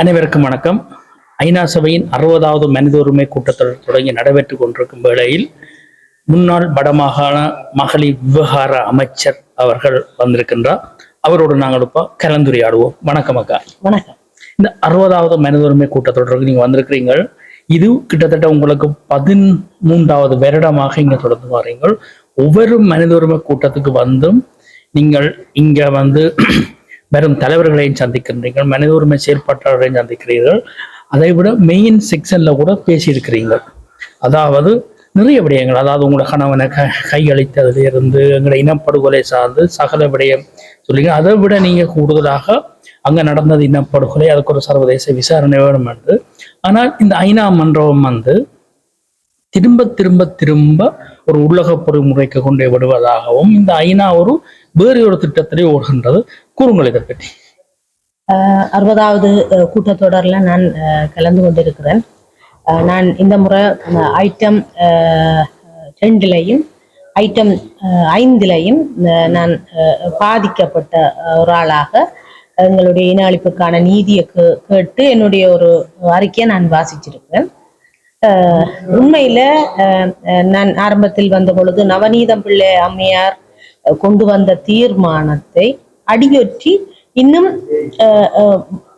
அனைவருக்கும் வணக்கம். ஐநா சபையின் அறுபதாவது மனித உரிமை கூட்டத்தொடர் தொடங்கி நடைபெற்றுக் கொண்டிருக்கும் வேளையில் முன்னாள் வடமாகாண மகளிர் விவகார அமைச்சர் அவர்கள் வந்திருக்கின்றார். அவரோடு நாங்கள் இப்போ கலந்துரையாடுவோம். வணக்கம் அக்கா. வணக்கம். இந்த அறுபதாவது மனித உரிமை கூட்டத்தொடருக்கு நீங்க வந்திருக்கிறீங்க. இது கிட்டத்தட்ட உங்களுக்கு பதிமூன்றாவது வருடமாக இங்க தொடர்ந்து வரீங்கள் ஒவ்வொரு மனித உரிமை கூட்டத்துக்கு வந்தும் நீங்கள் இங்க வந்து வெறும் தலைவர்களையும் சந்திக்கின்றீர்கள் மனித உரிமை செயற்பாட்டாளரையும் சந்திக்கிறீர்கள். அதை விட மெயின் செக்ஷன்ல கூட பேசியிருக்கிறீர்கள் அதாவது நிறைய விடயங்கள் அதாவது உங்களை கணவனை க கையளித்ததுல இருந்து எங்களை இனப்படுகொலை சார்ந்து சகல விடயம் சொல்லிங்க. அதை விட நீங்க கூடுதலாக அங்க நடந்தது இனப்படுகொலை அதுக்கு ஒரு சர்வதேச விசாரணை வேணும் என்று. ஆனால் இந்த ஐநா மன்றம் வந்து திரும்ப திரும்ப திரும்ப ஒரு உள்ளக பொறிமுறைக்கு கொண்டே விடுவதாகவும் இந்த ஐநா ஒரு வேறு ஒரு திட்டத்திலே ஓடுகின்றது. கூறுங்கள் இதை பற்றி. அறுபதாவது கூட்டத்தொடரில் கூட்டத்தொடர்ல நான் அஹ், கலந்து கொண்டிருக்கிறேன். நான் இந்த முறை ஐட்டம் ரெண்டுலையும் ஐட்டம் ஐந்திலையும் அஹ், நான் அஹ், பாதிக்கப்பட்ட ஒரு ஆளாக எங்களுடைய இன அழிப்புக்கான நீதியை கேட்டு என்னுடைய ஒரு அறிக்கையை நான் வாசிச்சிருக்கிறேன். உண்மையில அஹ், நான் ஆரம்பத்தில் வந்த பொழுது நவநீதம் பிள்ளை அம்மையார் கொண்டு வந்த தீர்மானத்தை அடியொற்றி இன்னும்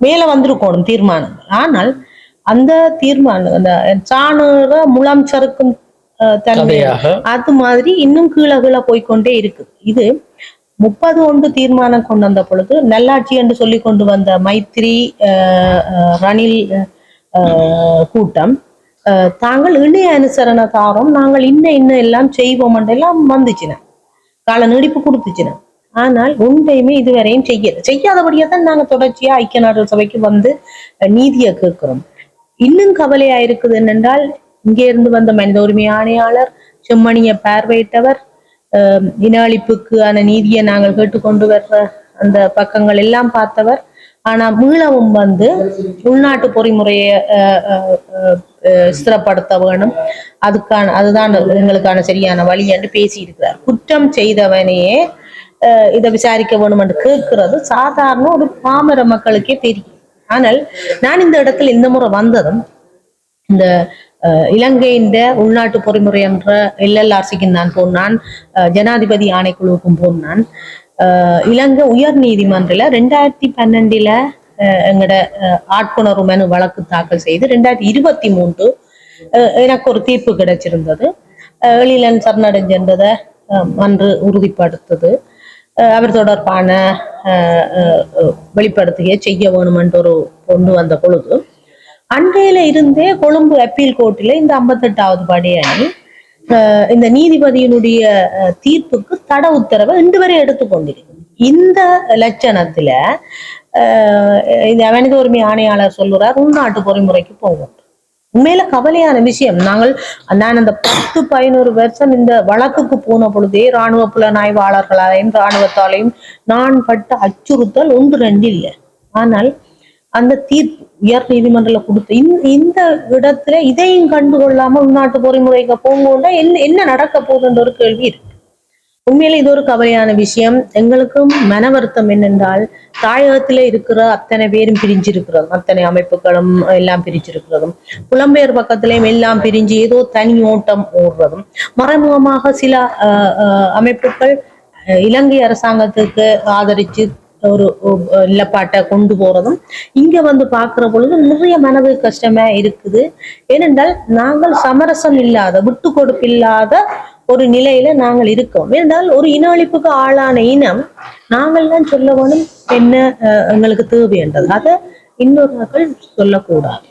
மேல வந்திருக்கணும் தீர்மானம். ஆனால் அந்த தீர்மானம் அந்த சாணுற முலாம் சறுக்கும் தன்மை அது மாதிரி இன்னும் கீழே கீழே போய்க்கொண்டே இருக்கு. இது முப்பது ஒன்று தீர்மானம் கொண்டு வந்த பொழுது நல்லாட்சி என்று சொல்லி கொண்டு வந்த மைத்ரி ரணில் கூட்டம் தாங்கள் இணைய அனுசரணை தாரோம் நாங்கள் இன்ன இன்ன எல்லாம் செய்வோம் எல்லாம் வந்துச்சுன. கால நீடிப்பு கொடுத்துச்சுன. ஆனால் ஒன்றையுமே இதுவரையும் செய்யல. செய்யாதபடியே தான் நாங்க தொடர்ச்சியா ஐக்கிய நாடுகள் சபைக்கு வந்து நீதியை கேட்கிறோம். இன்னும் கவலையா இருக்குது என்னென்றால் இங்கே இருந்து வந்த மனித உரிமை ஆணையாளர் செம்மணிய பார்வையிட்டவர் அஹ், இன அழிப்புக்கான நீதியை நாங்கள் கேட்டுக்கொண்டு வர்ற அந்த பக்கங்கள் எல்லாம் பார்த்தவர். ஆனா மீளவும் வந்து உள்நாட்டு பொறிமுறையை அஹ், அஹ், அஹ், அஹ், ஸ்திரப்படுத்த வேணும். அதுக்கான அதுதான் எங்களுக்கான சரியான வழி என்று பேசி இருக்கிறார் குற்றம் செய்தவனையே இதை விசாரிக்க வேணும் என்று கேட்கிறது. சாதாரண ஒரு பாமர மக்களுக்கே தெரியும். ஆனால் நான் இந்த இடத்துல இந்த முறை வந்ததும் இந்த இலங்கையின் உள்நாட்டு பொறிமுறை என்ற எல்எல்ஆர்சிக்கும் நான் போனான் ஜனாதிபதி ஆணைக்குழுவுக்கும் போனான். இலங்கை உயர் நீதிமன்றில் ரெண்டாயிரத்தி பன்னெண்டுல அஹ், அஹ், ஆட்கொணர்வு மனு வழக்கு தாக்கல் செய்து ரெண்டாயிரத்தி இருபத்தி மூன்று அஹ், எனக்கு ஒரு தீர்ப்பு கிடைச்சிருந்தது. அஹ், எழிலன் சரணடைஞ்சதை அன்று உறுதிப்படுத்தது. அவர் தொடர்பான அஹ், அஹ், வெளிப்படுத்துகையை செய்ய வேணுமென்று ஒரு கொண்டு வந்த பொழுது அன்றையில இருந்தே கொழும்பு அப்பீல் கோர்ட்டில் இந்த ஐம்பத்தெட்டாவது படையணி அஹ், இந்த நீதிபதியினுடைய அஹ், தீர்ப்புக்கு தட உத்தரவை இன்று வரை எடுத்துக்கொண்டிருக்கு இந்த லட்சணத்துல இந்த மனித உரிமை ஆணையாளர் சொல்லுறார் உள்நாட்டு பொறிமுறைக்கு போகும் உண்மையில கவலையான விஷயம். நாங்கள் நான் அந்த பத்து பதினோரு வருஷம் இந்த வழக்குக்கு போன பொழுதே இராணுவ புலனாய்வாளர்களாலையும் இராணுவத்தாலையும் நான் பட்ட அச்சுறுத்தல் ஒன்று ரெண்டு இல்லை. ஆனால் அந்த தீர்ப்பு உயர் நீதிமன்றத்துல கொடுத்த இந்த இந்த இடத்துல இதையும் கண்டுகொள்ளாம உள்நாட்டு பொறிமுறைக்கு போகும்போது என்ன என்ன நடக்க போகுதுன்ற ஒரு கேள்வி இருக்கு. உண்மையில இது ஒரு கவலையான விஷயம். எங்களுக்கும் மன வருத்தம் என்னென்றால் தாயகத்திலே இருக்கிற அத்தனை பேரும் பிரிஞ்சிருக்கிறதும் அத்தனை அமைப்புகளும் எல்லாம் பிரிஞ்சிருக்கிறதும் புலம்பெயர் பக்கத்திலையும் எல்லாம் பிரிஞ்சு ஏதோ தனி ஓட்டம் ஓடுறதும் மறைமுகமாக சில அஹ், அஹ், அமைப்புகள் இலங்கை அரசாங்கத்துக்கு ஆதரிச்சு ஒரு இல்லப்பாட்டை நிலப்பாட்டை கொண்டு போறதும் இங்க வந்து பாக்குற பொழுது நிறைய மனது கஷ்டமா இருக்குது. ஏனென்றால் நாங்கள் சமரசம் இல்லாத விட்டு கொடுப்பு இல்லாத ஒரு நிலையில நாங்கள் இருக்கோம். ஏனென்றால் ஒரு இன அழிப்புக்கு ஆளான இனம் நாங்கள் தான் சொல்ல வேணும் என்ன அஹ், எங்களுக்கு தேவை என்றது அதை இன்னொருவர்கள் சொல்லக்கூடாது.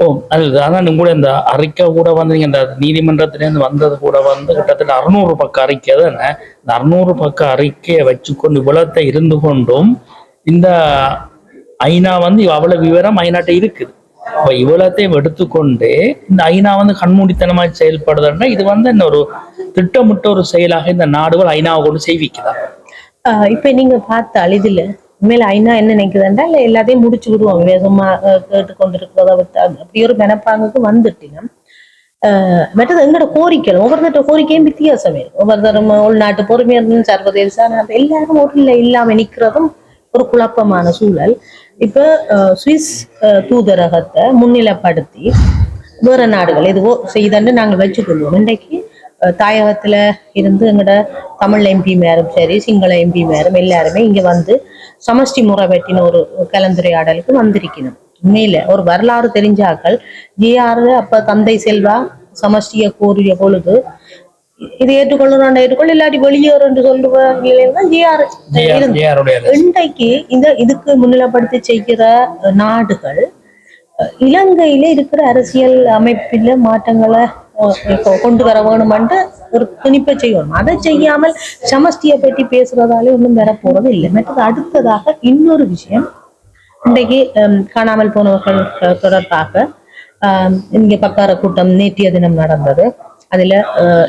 ஓ அது அதான் கூட இந்த அறிக்கை கூட வந்து நீங்க இந்த நீதிமன்றத்திலேருந்து வந்தது கூட வந்து கிட்டத்தட்ட அறுநூறு பக்க அறிக்கை தானே இந்த அறுநூறு பக்க அறிக்கையை வச்சுக்கொண்டு இவ்வளத்தை இருந்து கொண்டும் இந்த ஐநா வந்து அவ்வளவு விவரம் ஐநாட்ட இருக்குது. இப்போ இவ்வளத்தையும் எடுத்துக்கொண்டு இந்த ஐநா வந்து கண்மூடித்தனமா செயல்படுதுன்னா இது வந்து என்ன ஒரு திட்டமிட்ட ஒரு செயலாக இந்த நாடுகள் ஐநாவை கொண்டு செய்விக்குதா? இப்போ இப்ப நீங்க பார்த்தால் இதுல உண்மையில ஐநா என்ன நினைக்குதுன்றா இல்ல எல்லாத்தையும் முடிச்சு விடுவாங்க வேகமா கேட்டு கொண்டிருக்கிறத அப்படி ஒரு மெனப்பாங்குக்கு வந்துட்டினா மற்றது எங்களோட கோரிக்கை ஒவ்வொருத்தர கோரிக்கையும் வித்தியாசமே ஒவ்வொருத்தரும் உள்நாட்டு பொறுமையிலும் சர்வதேச எல்லாரும் ஒரு இல்லாம நிக்கிறதும் ஒரு குழப்பமான சூழல். இப்ப அஹ், சுவிஸ் தூதரகத்தை முன்னிலைப்படுத்தி வேற நாடுகள் எதுவோ செய்தன்னு நாங்கள் வச்சுக்கொள்வோம். இன்றைக்கு தாயகத்துல இருந்து எங்களோட தமிழ் எம்பி மேரும் சரி சிங்கள எம்பி மேரும் எல்லாருமே இங்க வந்து சமஷ்டி முறை பற்றின ஒரு கலந்துரையாடலுக்கு வந்திருக்கணும் உண்மையில ஒரு வரலாறு தெரிஞ்சாக்கள் ஜிஆர் அப்ப தந்தை செல்வா சமஷ்டியை கோரிய பொழுது இது ஏற்றுக்கொள்ளணும் ஏற்றுக்கொள்ள இல்லாட்டி வெளியேறு என்று சொல்லுவாங்க ஜிஆர். இன்றைக்கு இந்த இதுக்கு முன்னிலைப்படுத்தி செய்கிற நாடுகள் இலங்கையில இருக்கிற அரசியல் அமைப்பில மாற்றங்களை கொண்டு வர வேணுமென்று ஒரு துணிப்பை செய்யணும் அதை செய்யாமல் சமஷ்டியை பற்றி பேசுறதாலே ஒன்றும் வர போறது இல்லை. மற்றது அடுத்ததாக இன்னொரு விஷயம். இன்றைக்கு காணாமல் போனவர்கள் தொடர்பாக இங்கே பக்கார கூட்டம் நேற்றைய தினம் நடந்தது. அதில்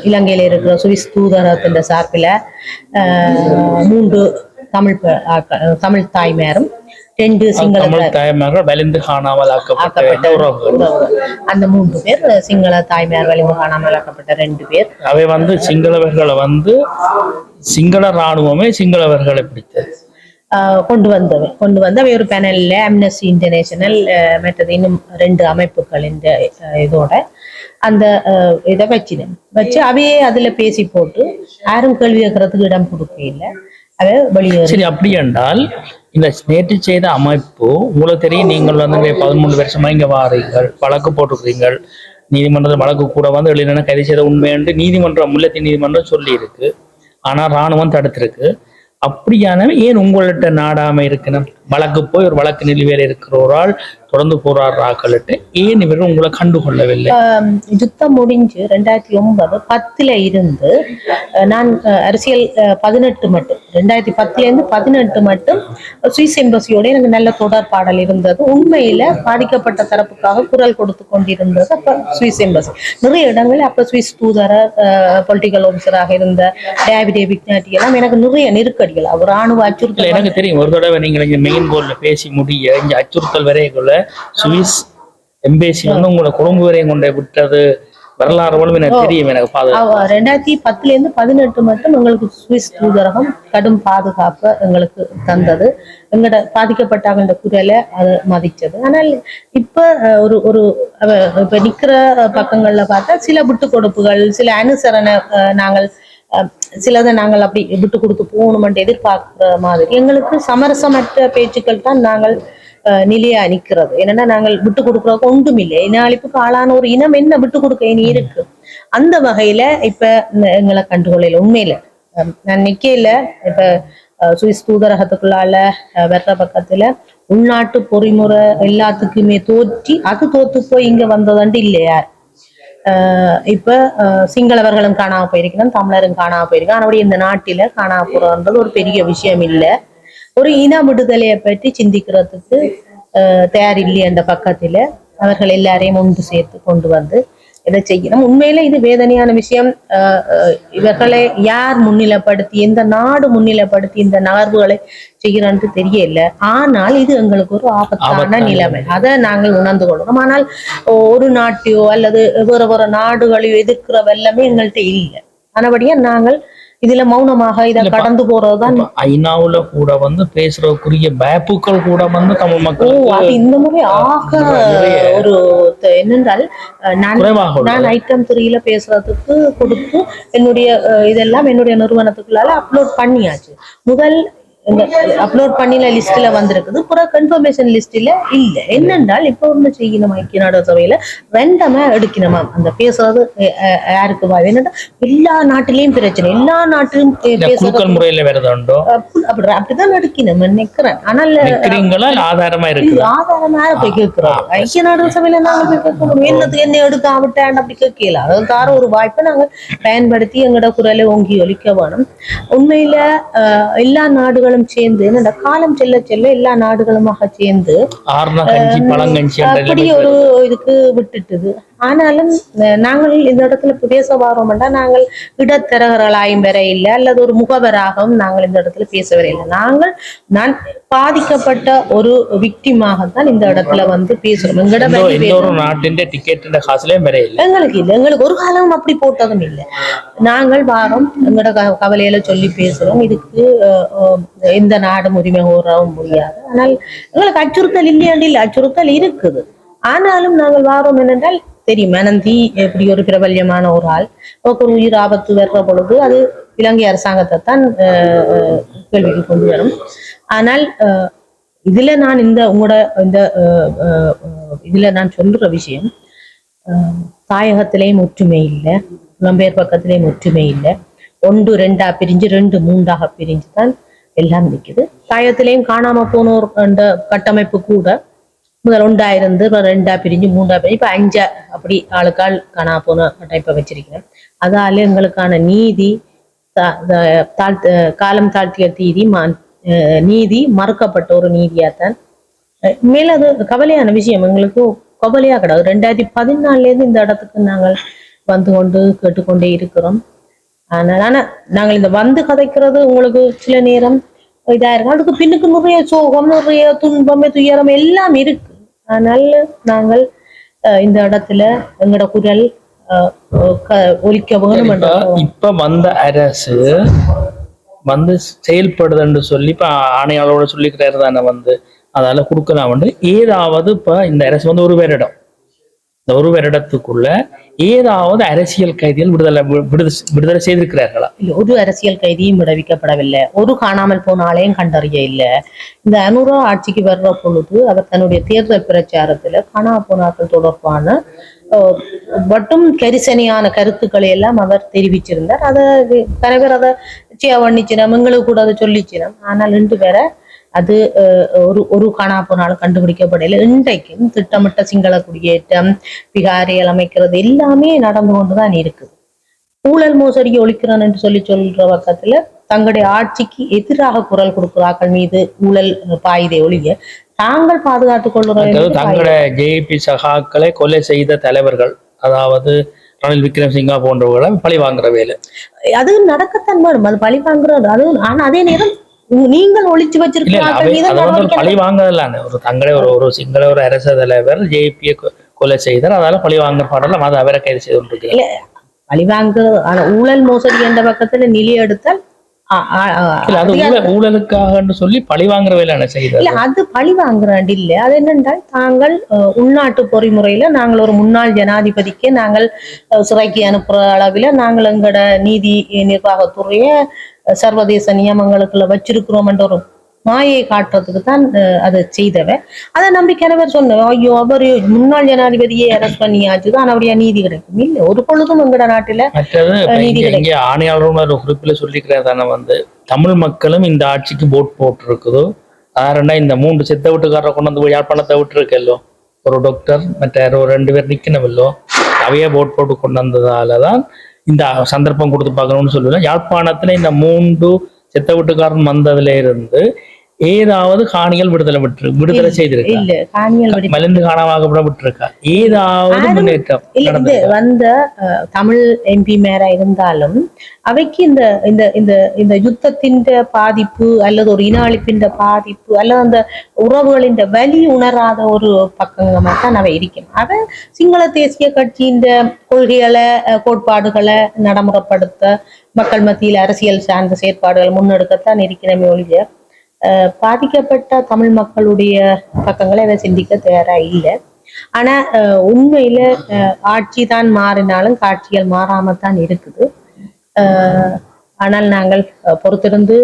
இலங்கையில் இருக்கிற சுவிஸ் தூதரகத்தின் சார்பில் மூன்று தமிழ் தமிழ் தாய்மாரும் ரெண்டு சிங்கள தாய்மார்கள் வலிந்து காணாமல் ஆக்கப்பட்ட. அந்த மூன்று பேர் சிங்கள தாய்மார் வலிமை காணாமல் ஆக்கப்பட்ட ரெண்டு பேர். அவை வந்து சிங்களவர்களை வந்து சிங்கள ராணுவமே சிங்களவர்களை பிடித்தது. கொண்டு வந்தவை. கொண்டு வந்து அவை ஒரு பேனல்ல அம்னஸ்டி இன்டர்நேஷனல் மற்றது இன்னும் ரெண்டு அமைப்புகள் இந்த இதோட. அந்த இதை வச்சினேன். வச்சு அவையே அதுல பேசி போட்டு யாரும் கேள்வி கேட்கறதுக்கு இடம் கொடுக்க இல்லை. அவை வெளியேறி சரி அப்படி என்றால் இந்த நேற்று செய்த அமைப்பு உங்களுக்கு தெரியும் நீங்கள் வந்து பதிமூணு வருஷமா இங்க வாரீர்கள் வழக்கு போட்டுக்கிறீங்கள் நீதிமன்றத்தில் வழக்கு கூட வந்து எழுதின கைது செய்த உண்மை என்று நீதிமன்றம் முல்லத்தி நீதிமன்றம் சொல்லி இருக்கு ஆனா ராணுவம் தடுத்திருக்கு. அப்படியான ஏன் உங்கள்கிட்ட நாடாம இருக்கணும்? வழக்கு போய் ஒரு வழக்கு நிலுவையில் இருக்கிறோரால் தொடர்ந்து போராடுறாக்கள்ட்டு ஏன் இவர்கள் உங்களை கண்டுகொள்ளவில்லை? யுத்தம் முடிஞ்சு ரெண்டாயிரத்தி ஒன்பது பத்துல இருந்து நான் அரசியல் பதினெட்டு மட்டும் ரெண்டாயிரத்தி பத்துல இருந்து பதினெட்டு மட்டும் சுவிஸ் எம்பசியோட எனக்கு நல்ல தொடர்பாடல் இருந்தது. உண்மையில பாதிக்கப்பட்ட தரப்புக்காக குரல் கொடுத்து கொண்டிருந்தது அப்ப சுவிஸ் எம்பசி. நிறைய இடங்களில் அப்ப சுவிஸ் தூதரர் பொலிட்டிக்கல் ஆஃபீஸராக இருந்த டேவிடே விக்னாட்டி எல்லாம் எனக்கு நிறைய நெருக்கடிகள் அவர் ராணுவ அச்சுறுத்தல் எனக்கு தெரியும் ஒரு தடவை நீங்க இங்க மெயின் போர்ட்ல பேசி முடிய இங்க அச்சுறுத்தல் வரைக்குள்ள சுவிஸ் எம்பேசி வந்து உங்களை கொழும்பு வரையும் கொண்டு விட்டது வரலாறு மூலம் எனக்கு தெரியும் எனக்கு பாது அவ ரெண்டாயிரத்தி பத்துல இருந்து பதினெட்டு மட்டும் எங்களுக்கு சுவிஸ் தூதரகம் கடும் பாதுகாப்பு எங்களுக்கு தந்தது. எங்களோட பாதிக்கப்பட்டவங்களோட குரலை அது மதிச்சது ஆனால் இப்ப ஒரு ஒரு இப்ப நிக்கிற பக்கங்கள்ல பார்த்தா சில விட்டு கொடுப்புகள் சில அனுசரணை நாங்கள் சிலதை நாங்கள் அப்படி விட்டு கொடுத்து போகணுமென்று எதிர்பார்க்குற மாதிரி. எங்களுக்கு சமரசமற்ற பேச்சுக்கள் தான் நாங்கள் அஹ், நிலையா நிக்கிறது என்னன்னா நாங்கள் விட்டு கொடுக்கறதுக்கு ஒன்றும் இல்லை இனாளிப்புக்கு ஆளான ஒரு இனம் என்ன விட்டு கொடுக்க இனி இருக்கு? அந்த வகையில இப்ப எங்களை கண்டுகொள்ளல உண்மையில. நான் நிக்கையில இப்ப அஹ், சுவிஸ் தூதரகத்துக்குள்ளால அஹ், வர்ற பக்கத்துல உள்நாட்டு பொறிமுறை எல்லாத்துக்குமே தோற்றி அது தோத்து போய் இங்க வந்ததாண்டு இல்லையா? இப்ப ஆஹ் சிங்களவர்களும் காணாம போயிருக்கணும் தமிழரும் காணாம போயிருக்கோம் ஆனால் இந்த நாட்டில காணாம போறதுன்றது ஒரு பெரிய விஷயம் இல்லை. ஒரு இன விடுதலையை பற்றி சிந்திக்கிறதுக்கு ஆஹ் தயார் இல்லை அந்த பக்கத்துல. அவர்கள் எல்லாரையும் ஒன்று சேர்த்து கொண்டு வந்து இதை செய்யணும்? உண்மையில இது வேதனையான விஷயம். இவர்களை யார் முன்னிலைப்படுத்தி எந்த நாடு முன்னிலைப்படுத்தி இந்த நகர்வுகளை செய்கிறான்னு தெரியல. ஆனால் இது எங்களுக்கு ஒரு ஆபத்தான நிலைமை. அதை நாங்கள் உணர்ந்து கொள்ளணும் ஆனால் ஒரு நாட்டையோ அல்லது வேற வேற நாடுகளையோ எதிர்க்கிற வெள்ளமே எங்கள்கிட்ட இல்லை. ஆனபடியா நாங்கள் இதுல மௌனமாக இதை. கடந்து போறதுதான் ஐநாவுல கூட வந்து பேசுறதுக்குரிய பேப்புக்கள் கூட வந்து தமிழ் மக்கள் இந்த முறை ஆக ஒரு என்னென்றால் நான். நான் ஐட்டம் த்ரீல பேசுறதுக்கு கொடுத்து என்னுடைய இதெல்லாம் என்னுடைய நிறுவனத்துக்குள்ளால அப்லோட் பண்ணியாச்சு முதல் அப்லோட் பண்ணின லிஸ்ட்ல வந்திருக்குது. பிறகு கன்ஃபர்மேஷன் லிஸ்ட்ல இல்ல. என்னென்றால் இப்போ ஒண்ணு செய்யணும் ஐக்கிய நாடு சபையில. ரெண்டமா எடுக்கணுமா அந்த பேசுறது யாருக்கு வா என்னன்னா எல்லா நாட்டிலையும் பிரச்சனை. எல்லா நாட்டிலும் பேசுறது முறையில வருதுண்டோ அப்படி அப்படி- அப்படிதான் எடுக்கணும். நினைக்கிறேன் ஆனால் ஆதாரமா இது இருக்குது ஆதாரமா போய் கேட்கிறோம். ஐக்கிய நாடு சபையில நாங்க போய் கேட்கணும். என்னத்துக்கு என்ன எடுக்க ஆவிட்டான் அப்படி கேட்கல. அதாவது தார ஒரு வாய்ப்பை நாங்க பயன்படுத்தி எங்களோட குரலை ஓங்கி ஒலிக்க வேணும். உண்மையில எல்லா நாடுகளும் சேர்ந்து என்னடா காலம் செல்ல செல்ல எல்லா நாடுகளுமாக சேர்ந்து ஆறுனா கஞ்சி பழங்கஞ்சி என்ற அப்படி நிலைமை ஒரு இதுக்கு விட்டுட்டுது. ஆனாலும் நாங்கள் இந்த இடத்துல இப்ப பேச வரோம்டா நாங்கள் இடத்தரகர்களாயும் வர இல்லை அல்லது ஒரு முகவராகவும் நாங்கள் இந்த இடத்துல பேச வர இல்லை. நாங்கள் நான் பாதிக்கப்பட்ட ஒரு விக்டிமாகத்தான் இந்த இடத்துல வந்து பேசுறோம். எங்களுக்கு இல்லை. எங்களுக்கு ஒரு காலம் அப்படி போட்டதும் இல்லை. நாங்கள் வாரம் எங்களோட கவலையில சொல்லி பேசுறோம். இதுக்கு எந்த நாடும் உரிமை கோரவும் முடியாது. ஆனால் எங்களுக்கு அச்சுறுத்தல் இல்லையாண்டு இல்லை அச்சுறுத்தல் இருக்குது. ஆனாலும் நாங்கள் வாரம் என்னென்றால் தெரியுமா? மனந்தி எப்படி ஒரு பிரபல்யமான ஒரு ஆள். ஒரு உயிர் ஆபத்து வர்ற பொழுது அது இலங்கை அரசாங்கத்தை தான் அஹ், கேள்விக்கு கொண்டு வரும். ஆனால் அஹ், இதுல நான் இந்த உங்களோட இந்த அஹ், இதுல நான் சொல்ற விஷயம் ஆஹ் தாயகத்திலேயும் ஒற்றுமை இல்லை புலம்பெயர் பக்கத்திலேயும் ஒற்றுமை இல்லை. ஒன்று ரெண்டா பிரிஞ்சு ரெண்டு மூன்றாக பிரிஞ்சு தான் எல்லாம் நிற்குது தாயகத்திலேயும் காணாம போனோர் அந்த கட்டமைப்பு கூட முதல் ஒன்றா இருந்து ரெண்டா பிரிஞ்சு மூன்றா பிரிஞ்சு இப்போ அஞ்சா அப்படி ஆளுக்காள் காணா போன கட்டமைப்பை வச்சிருக்கிறேன். அதால எங்களுக்கான நீதி தாழ்த்த காலம் தாழ்த்திய நீதி நீதி மறுக்கப்பட்ட ஒரு நீதியாத்தான். மேல அது கவலையான விஷயம். எங்களுக்கு கவலையா கிடையாது ரெண்டாயிரத்தி பதினாலுல இருந்து இந்த இடத்துக்கு நாங்கள் வந்து கொண்டு கேட்டுக்கொண்டே இருக்கிறோம். ஆனால் ஆனா நாங்கள் இந்த வந்து கதைக்கிறது உங்களுக்கு சில நேரம் இதாக இருக்கும் அதுக்கு பின்னுக்கு நிறைய சோகம் நிறைய துன்பம் துயரம் எல்லாம் இருக்கு. அதனால நாங்கள் இந்த இடத்துல எங்களோட குரல் ஒலிக்க வேணும் இப்ப வந்த அரசு வந்து செயல்படுதுன்னு சொல்லி இப்ப ஆணையாளரோட சொல்லிக்கிறாரு தானே வந்து. அதால கொடுக்கலாம் வந்து ஏதாவது இப்ப இந்த அரசு வந்து ஒரு வருடம் இந்த ஒரு வருடத்துக்குள்ள ஏதாவது அரசியல் கைதிகள் விடுதலை விடுதலை விடுதலை செய்திருக்கிறார்களா? இல்ல ஒரு அரசியல் கைதியும் விடுவிக்கப்படவில்லை. ஒரு காணாமல் போன ஆளையும் கண்டறிய இல்லை. இந்த அனுரா ஆட்சிக்கு வர்ற பொழுது அவர் தன்னுடைய தேர்தல் பிரச்சாரத்துல காணாமல் போனார்கள் தொடர்பான அஹ், மட்டும் கரிசனையான கருத்துக்களை எல்லாம் அவர் தெரிவிச்சிருந்தார். அதை தலைவர் அதை வண்ணிச்சினம் எங்களுக்கு கூட அதை சொல்லிச்சினம் ஆனால் இன்று வேற அது ஒரு ஒரு காணா போனாலும் கண்டுபிடிக்கப்படல இன்றைக்கும் திட்டமிட்ட சிங்கள குடியேற்றம் விகாரிகள் அமைக்கிறது எல்லாமே நடந்து கொண்டுதான் இருக்குது. ஊழல் மோசடியை ஒழிக்கிறோம் என்று சொல்லி சொல்ற பக்கத்துல தங்களுடைய ஆட்சிக்கு எதிராக குரல் கொடுக்கிறார்கள் மீது ஊழல் பாயுதை ஒழிய தாங்கள் பாதுகாத்துக் கொள்ளுறோம் அதாவது என்பது தங்களோட ஜேபி சகாக்களை கொலை செய்த தலைவர்கள் அதாவது ரணில் விக்ரமசிங்கா போன்றவர்களை பழி வாங்குற வேலை. அது நடக்கத்தான் அது பழி வாங்குறது. அது ஆனா அதே நேரம் நீங்கள் ஒழிச்சு மீது நடவடிக்கை பழி வாங்கலான்னு ஒரு தங்களே ஒரு ஒரு சிங்கள ஒரு அரச தலைவர் ஜேபியை கொலை செய்தார். அதால பழி வாங்க பாடலாம் அது அவரை கைது செய்து கொண்டிருக்கிறார். பழி வாங்கு ஆனா ஊழல் மோசடி என்ற பக்கத்துல நிலை எடுத்தால் ஆ- ஆ- ஆ- இல்ல அது ஊழல் ஊழலுக்காகன்னு சொல்லி பழி வாங்குற வேலை இல்ல அது பழி வாங்குறாண்டு இல்ல. அது என்னென்றால் தாங்கள் உள்நாட்டு பொறிமுறையில நாங்கள் ஒரு முன்னாள் ஜனாதிபதிக்கு நாங்கள் சிறைக்கு அனுப்புற அளவில நாங்கள் எங்களோட நீதி நிர்வாகத்துறைய சர்வதேச நியமங்களுக்குள்ள வச்சிருக்கிறோம் என்ற ஒரு மாயை காட்டுறதுக்கு தான் அதை செய்தவன் அதை நம்பி கிணவர் சொன்ன ஐயோ அவர் முன்னாள் ஜனாதிபதியை அரெஸ்ட் பண்ணியாச்சு தான் அவருடைய நீதி கிடைக்கும். இல்ல ஒரு பொழுதும் எங்களோட நாட்டுல நீதி இங்க ஆணையாளரும் ஒரு குறிப்பில் சொல்லிக்கிறார் தானே வந்து தமிழ் மக்களும் இந்த ஆட்சிக்கு போட் போட்டு இருக்குதோ ஆறுனா இந்த மூன்று செத்த வீட்டுக்காரரை கொண்டு வந்து யாழ்ப்பாணத்தை விட்டுருக்கல்லோ? ஒரு டாக்டர் மற்ற ஒரு ரெண்டு பேர் நிக்கணுமல்லோ? அவையே போட் போட்டு கொண்டு வந்ததால தான் இந்த சந்தர்ப்பம் கொடுத்து பார்க்கணும்னு சொல்லுவேன். யாழ்ப்பாணத்துல இந்த மூன்று செத்த வீட்டுக்காரன் வந்ததுல இருந்து ஏதாவது காணிகள் விடுதலை விட்டு விடுதலை செய்திருக்கா? மலிந்து காணாம விட்டுருக்கா? ஏதாவது முன்னேற்றம் இது? வந்த தமிழ் எம்பி மேரா இருந்தாலும் அவைக்கு இந்த இந்த இந்த இந்த யுத்தத்தின் பாதிப்பு அல்லது ஒரு இன அழிப்பின் பாதிப்பு அல்லது அந்த உறவுகளின் வலி உணராத ஒரு பக்கங்கமாக தான் அவை இருக்கும். அவ சிங்கள தேசிய கட்சியின் கொள்கைகளை கோட்பாடுகளை நடைமுறைப்படுத்த மக்கள் மத்தியில் அரசியல் சார்ந்த செயற்பாடுகள் முன்னெடுக்கத்தான் இருக்கிறமே ஒழிய பாதிக்கப்பட்ட தமிழ் மக்களுடைய பக்கங்களை அதை சிந்திக்க தயாரா இல்லை. ஆனா அஹ், உண்மையில அஹ், ஆட்சி தான் மாறினாலும் காட்சிகள் மாறாம தான் இருக்குது ஆனால் நாங்கள் பொறுத்திருந்து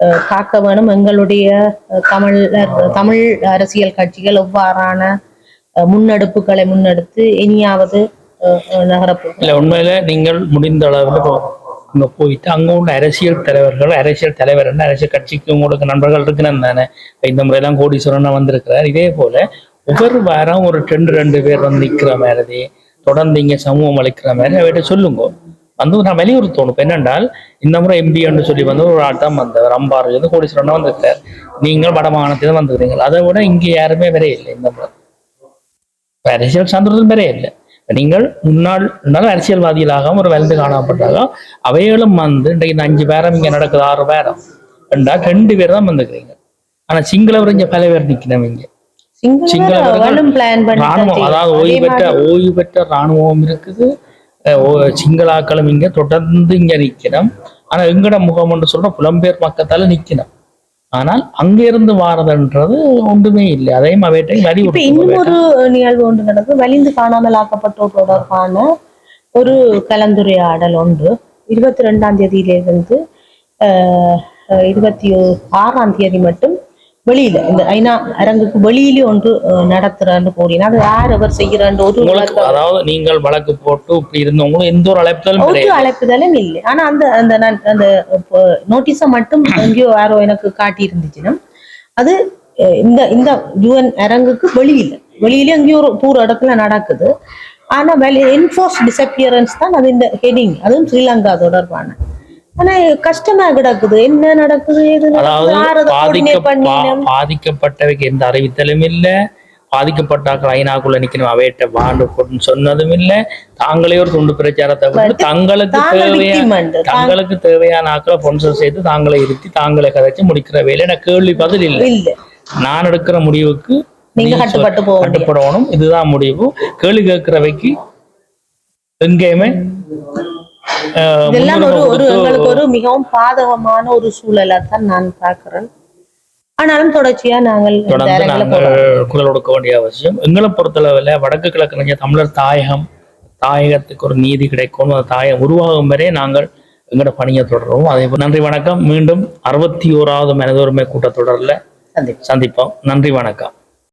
அஹ், வேணும் எங்களுடைய அஹ், தமிழர் தமிழ் அரசியல் கட்சிகள் எவ்வாறான முன்னெடுப்புகளை முன்னெடுத்து இனியாவது அஹ், அஹ், இல்ல உண்மையில நீங்கள் முடிந்த அளவில் அங்கே போயிட்டு அங்க உள்ள அரசியல் தலைவர்கள் அரசியல் தலைவர் என்ன அரசியல் கட்சிக்கு உங்களுக்கு நண்பர்கள் இருக்குன்னு தானே? இந்த முறையெல்லாம் கோடீஸ்வரன் வந்திருக்கிறார். இதே போல ஒவ்வொரு வாரம் ஒரு ரெண்டு ரெண்டு பேர் வந்து நிக்கிற மாதிரி தொடர்ந்து இங்க சமூகம் அளிக்கிற மாதிரி அவர்கிட்ட சொல்லுங்க. வந்து நான் வலியுறுத்தணும் இப்போ என்னென்றால் இந்த முறை எம்பின்னு சொல்லி வந்து ஒரு ஆள் தான் வந்தவர் அம்பாறு வந்து கோடீஸ்வரன் வந்திருக்கார் நீங்கள் வடமாகாணத்தில் வந்துருக்கீங்க அதை விட இங்க யாருமே வேற இல்லை இந்த முறை. அரசியல் சார்ந்ததும் வேற இல்லை. நீங்கள் முன்னாள் இருந்தாலும் அரசியல்வாதிகளாக ஒரு வலது காணப்பட்டாக அவைகளும் வந்து இன்றைக்கு இந்த அஞ்சு பேரம் இங்க நடக்குது ஆறு பேரம். ரெண்டா ரெண்டு பேர் தான் வந்துக்கிறீங்க ஆனா சிங்களவர் இங்க பல பேர் சிங்கள சிங்களவர்கள் ராணுவம். அதாவது அதே ஓய்வு பெற்ற ஓய்வு பெற்ற ராணுவம் இருக்குது. சிங்களாக்களும் இங்க தொடர்ந்து இங்க நிக்கணும். ஆனா எங்கட முகம் என்று சொல்ற புலம்பெயர் பக்கத்தால நிக்கணும். ஆனால் அங்க இருந்து வாரதுன்றது ஒன்றுமே இல்லை. அதையும் கொடுக்கணும் இன்னும் ஒரு நிகழ்வு ஒன்று நடக்குது. வலிந்து காணாமல் ஆக்கப்பட்டோர் தொடர்பான ஒரு கலந்துரையாடல் ஒன்று. இருபத்தி ரெண்டாம் தேதியிலிருந்து இருபத்தி ஆறாம் தேதி மட்டும் வெளியில இந்த ஐநா அரங்குக்கு வெளியிலே ஒன்று நடத்துறேன்னு கூறினா அது யார் அவர் செய்கிறான்னு ஒரு அதாவது நீங்கள் வழக்கு போட்டு இப்படி இருந்தவங்களும் எந்த ஒரு அழைப்புதலும் ஒரு அழைப்புதலும் இல்லை. ஆனா அந்த அந்த அந்த நோட்டீஸை மட்டும் எங்கேயோ யாரோ எனக்கு காட்டி இருந்துச்சுன்னா அது இந்த இந்த யுஎன் அரங்குக்கு வெளியில வெளியில எங்கேயோ ஒரு தூர இடத்துல நடக்குது. ஆனா வெளி என்ஃபோர்ஸ் டிசப்பியரன்ஸ் தான் அது இந்த ஹெடிங் அதுவும் ஸ்ரீலங்கா தொடர்பான. ஆனா கஷ்டமா கிடக்குது. என்ன நடக்குது? அதாவது பாதிக்கப்பட்டவைக்கு எந்த அறிவித்தலும் இல்ல. பாதிக்கப்பட்டாக்கள் ஐநாக்குள்ள நிக்கணும். அவையிட்ட வாண்டு போட்டுன்னு சொன்னதும் இல்ல. தாங்களே ஒரு துண்டு பிரச்சாரத்தை தங்களுக்கு தாங்கள் தேவையான தங்களுக்கு தேவையான ஆக்களை பொன்சல் செய்து தாங்களை இருத்தி தாங்களை கதைச்சு முடிக்கிற வேலை. எனக்கு கேள்வி பதில் இல்லை. நான் எடுக்கிற முடிவுக்கு நீங்க கட்டுப்பட்டு. கட்டுப்படணும். இதுதான் முடிவு. கேள்வி கேட்கிறவைக்கு எங்கேயுமே இதெல்லாம் ஒரு ஒரு எங்களுக்கு ஒரு மிகவும் பாதகமான ஒரு சூழலை தான் நான் பார்க்கிறேன். ஆனாலும் தொடர்ச்சியா நாங்கள் தொடர்ந்து நாங்கள் குரல் கொடுக்க வேண்டிய அவசியம். எங்களை பொறுத்தளவில் வடக்கு கிழக்கு நிறைய தமிழர் தாயகம் தாயகத்துக்கு ஒரு நீதி கிடைக்கும். அந்த தாயகம் உருவாகும் வரை நாங்கள் எங்களோட பணியை தொடருவோம். அதே நன்றி வணக்கம். மீண்டும் அறுபத்தி ஓராவது மனித உரிமை கூட்டத்தொடரில் சந்திப்போம். நன்றி வணக்கம்.